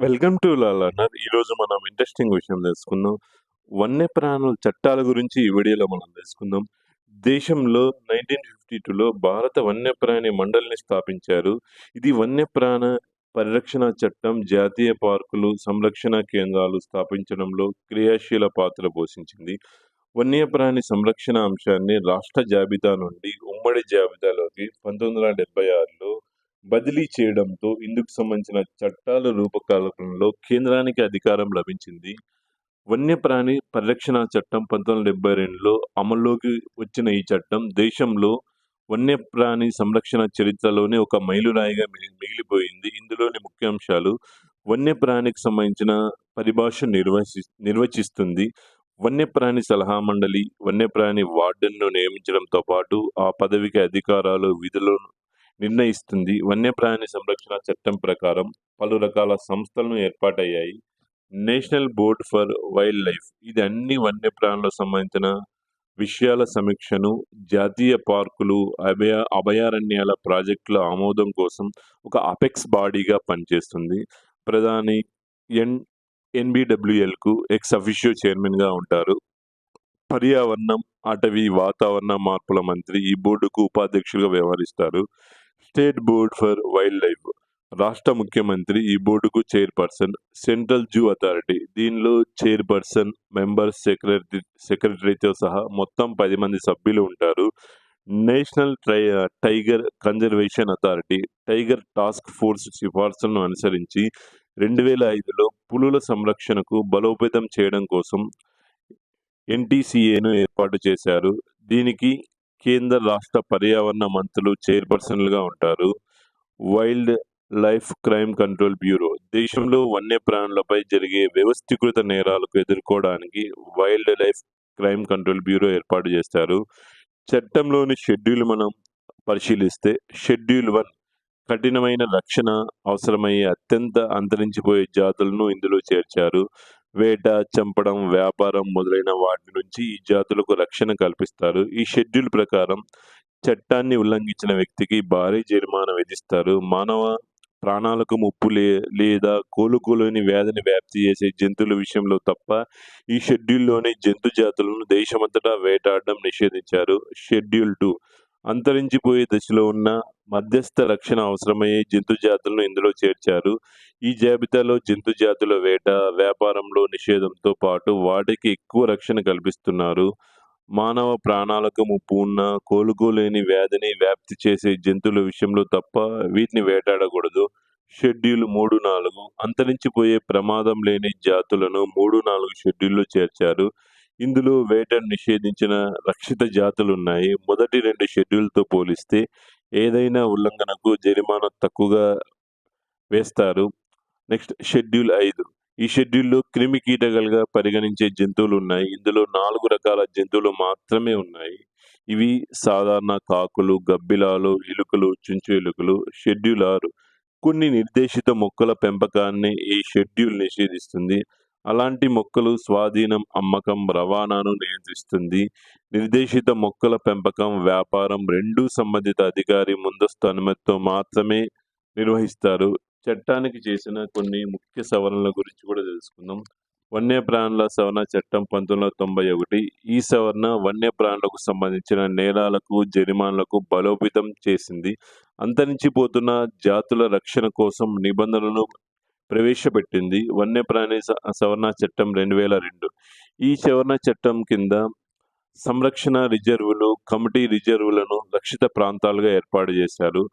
Welcome to లాలన్నర్ ఈరోజు మనం interesting విషయం తెలుసుకుందాం. వన్యప్రాణుల చట్టాల గురించి ఈ వీడియోలో మనం తెలుసుకుందాం. దేశంలో నైన్టీన్ ఫిఫ్టీ టూలో భారత వన్యప్రాణి మండలిని స్థాపించారు. ఇది వన్యప్రాణ పరిరక్షణ చట్టం జాతీయ పార్కులు సంరక్షణ కేంద్రాలు స్థాపించడంలో క్రియాశీల పాత్ర పోషించింది. వన్యప్రాణి సంరక్షణ అంశాన్ని రాష్ట్ర జాబితా నుండి ఉమ్మడి జాబితాలోకి పంతొమ్మిది వందల డెబ్బై ఆరులో బదిలీ చేయడంతో ఇందుకు సంబంధించిన చట్టాల రూపకల్పనలో కేంద్రానికి అధికారం లభించింది. వన్యప్రాణి పరిరక్షణ చట్టం పంతొమ్మిది వందల డెబ్బై రెండులో అమల్లోకి వచ్చిన ఈ చట్టం దేశంలో వన్యప్రాణి సంరక్షణ చరిత్రలోనే ఒక మైలురాయిగా మిగిలిపోయింది. ఇందులోని ముఖ్యాంశాలు వన్యప్రాణికి సంబంధించిన పరిభాష నిర్వచి నిర్వచిస్తుంది. వన్యప్రాణి సలహా మండలి వన్యప్రాణి వార్డెన్ను నియమించడంతో పాటు ఆ పదవికి అధికారాలు విధులను నిర్ణయిస్తుంది. వన్యప్రాణి సంరక్షణ చట్టం ప్రకారం పలు రకాల సంస్థలను ఏర్పాటయ్యాయి. National board for wildlife ఇది అన్ని వన్యప్రాణులకు సంబంధించిన విషయాల సమీక్షను జాతీయ పార్కులు అభయ అభయారణ్యాల ప్రాజెక్టుల ఆమోదం కోసం ఒక అపెక్స్ బాడీగా పనిచేస్తుంది. ప్రధాని ఎన్ ఎన్బిడబ్ల్యూఎల్కు ఎక్స్ అఫిషియో చైర్మన్గా ఉంటారు. పర్యావరణం అటవీ వాతావరణ మార్పుల మంత్రి ఈ బోర్డుకు ఉపాధ్యక్షులుగా వ్యవహరిస్తారు. State board for wildlife రాష్ట్ర ముఖ్యమంత్రి ఈ బోర్డుకు చైర్పర్సన్ సెంట్రల్ జూ అథారిటీ. దీనిలో చైర్పర్సన్ మెంబర్ సెక్రటరీ సెక్రటరీతో సహా మొత్తం పది మంది సభ్యులు ఉంటారు. National try tiger conservation authority tiger task force సిఫార్సులను అనుసరించి రెండు వేల ఐదులో పులుల సంరక్షణకు బలోపేతం చేయడం కోసం ఎన్టీసీఏను ఏర్పాటు చేశారు. దీనికి కేంద్ర రాష్ట్ర పర్యావరణ మంత్రులు చైర్పర్సన్లుగా ఉంటారు. Wildlife crime control bureau. దేశంలో వన్యప్రాణులపై జరిగే వ్యవస్థీకృత నేరాలకు ఎదుర్కోవడానికి wildlife crime control bureau ఏర్పాటు చేస్తారు. చట్టంలోని షెడ్యూల్ మనం పరిశీలిస్తే షెడ్యూల్ వన్ కఠినమైన రక్షణ అవసరమయ్యే అత్యంత అంతరించిపోయే జాతులను ఇందులో చేర్చారు. వేట చంపడం వ్యాపారం మొదలైన వాటి నుంచి ఈ జాతులకు రక్షణ కల్పిస్తారు. ఈ షెడ్యూల్ ప్రకారం చట్టాన్ని ఉల్లంఘించిన వ్యక్తికి భారీ జరిమానా విధిస్తారు. మానవ ప్రాణాలకు ముప్పు లే లేదా కోలుకోలేని వ్యాధిని వ్యాప్తి చేసే జంతువుల విషయంలో తప్ప ఈ షెడ్యూల్లోని జంతు జాతులను దేశమంతటా వేటాడడం నిషేధించారు. షెడ్యూల్ టూ అంతరించిపోయే దశలో ఉన్న మధ్యస్థ రక్షణ అవసరమయ్యే జంతు జాతులను ఇందులో చేర్చారు. ఈ జాబితాలో జంతు జాతుల వేట వ్యాపారంలో నిషేధంతో పాటు వాటికి ఎక్కువ రక్షణ కల్పిస్తున్నారు. మానవ ప్రాణాలకు ముప్పు ఉన్న కోలుకోలేని వ్యాధిని వ్యాప్తి చేసే జంతువుల విషయంలో తప్ప వీటిని వేటాడకూడదు. షెడ్యూల్ మూడు నాలుగు అంతరించిపోయే ప్రమాదం లేని జాతులను మూడు నాలుగు షెడ్యూల్లో చేర్చారు. ఇందులో వేటను నిషేధించిన రక్షిత జాతులు ఉన్నాయి. మొదటి రెండు షెడ్యూల్తో పోలిస్తే ఏదైనా ఉల్లంఘనకు జరిమానా తక్కువగా వేస్తారు. నెక్స్ట్ షెడ్యూల్ ఐదు. ఈ షెడ్యూల్లో క్రిమి కీటకాలుగా పరిగణించే జంతువులు ఉన్నాయి. ఇందులో నాలుగు రకాల జంతువులు మాత్రమే ఉన్నాయి. ఇవి సాధారణ కాకులు గబ్బిలాలు ఎలుకలు చుంచు ఎలుకలు షెడ్యూల్ ఆరు. కొన్ని నిర్దేశిత మొక్కల పెంపకాన్ని ఈ షెడ్యూల్ నిషేధిస్తుంది. అలాంటి మొక్కలు స్వాధీనం అమ్మకం రవాణాను నియంత్రిస్తుంది. నిర్దేశిత మొక్కల పెంపకం వ్యాపారం రెండూ సంబంధిత అధికారి ముందస్తు అనుమతితో మాత్రమే నిర్వహిస్తారు. చట్టానికి చేసిన కొన్ని ముఖ్య సవరణల గురించి కూడా తెలుసుకుందాం. వన్యప్రాణుల సవరణ చట్టం పంతొమ్మిది వందల తొంభై ఒకటి. ఈ సవరణ వన్యప్రాణులకు సంబంధించిన నేరాలకు జరిమానాలకు బలోపేతం చేసింది. అంతరించిపోతున్న జాతుల రక్షణ కోసం నిబంధనలు ప్రవేశపెట్టింది. వన్యప్రాణి సవరణ చట్టం రెండు వేల రెండు. ఈ సవరణ చట్టం కింద సంరక్షణ రిజర్వులు కమిటీ రిజర్వులను రక్షిత ప్రాంతాలుగా ఏర్పాటు చేశారు.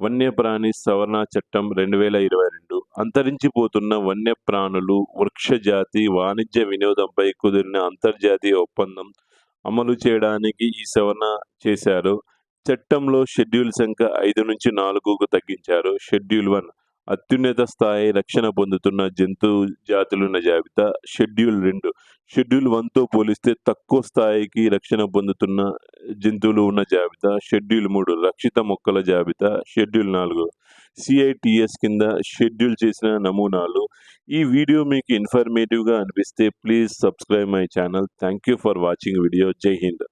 వన్యప్రాణి సవరణ చట్టం రెండు వేల ఇరవై రెండు. అంతరించిపోతున్న వన్యప్రాణులు వృక్షజాతి వాణిజ్య వినోదంపై కుదిరిన అంతర్జాతీయ ఒప్పందం అమలు చేయడానికి ఈ సవరణ చేశారు. చట్టంలో షెడ్యూల్ సంఖ్య ఐదు నుంచి నాలుగుకు తగ్గించారు. షెడ్యూల్ వన్ అత్యున్నత స్థాయి రక్షణ పొందుతున్న జంతు జాతులున్న జాబితా షెడ్యూల్ రెండు. షెడ్యూల్ వన్తో పోలిస్తే తక్కువ స్థాయికి రక్షణ పొందుతున్న జంతువులు ఉన్న జాబితా షెడ్యూల్ మూడు. రక్షిత మొక్కల జాబితా షెడ్యూల్ నాలుగు. సిఐటిఎస్ కింద షెడ్యూల్ చేసిన నమూనాలు. ఈ వీడియో మీకు ఇన్ఫర్మేటివ్గా అనిపిస్తే please subscribe my channel. Thank you for watching video. జై హింద్.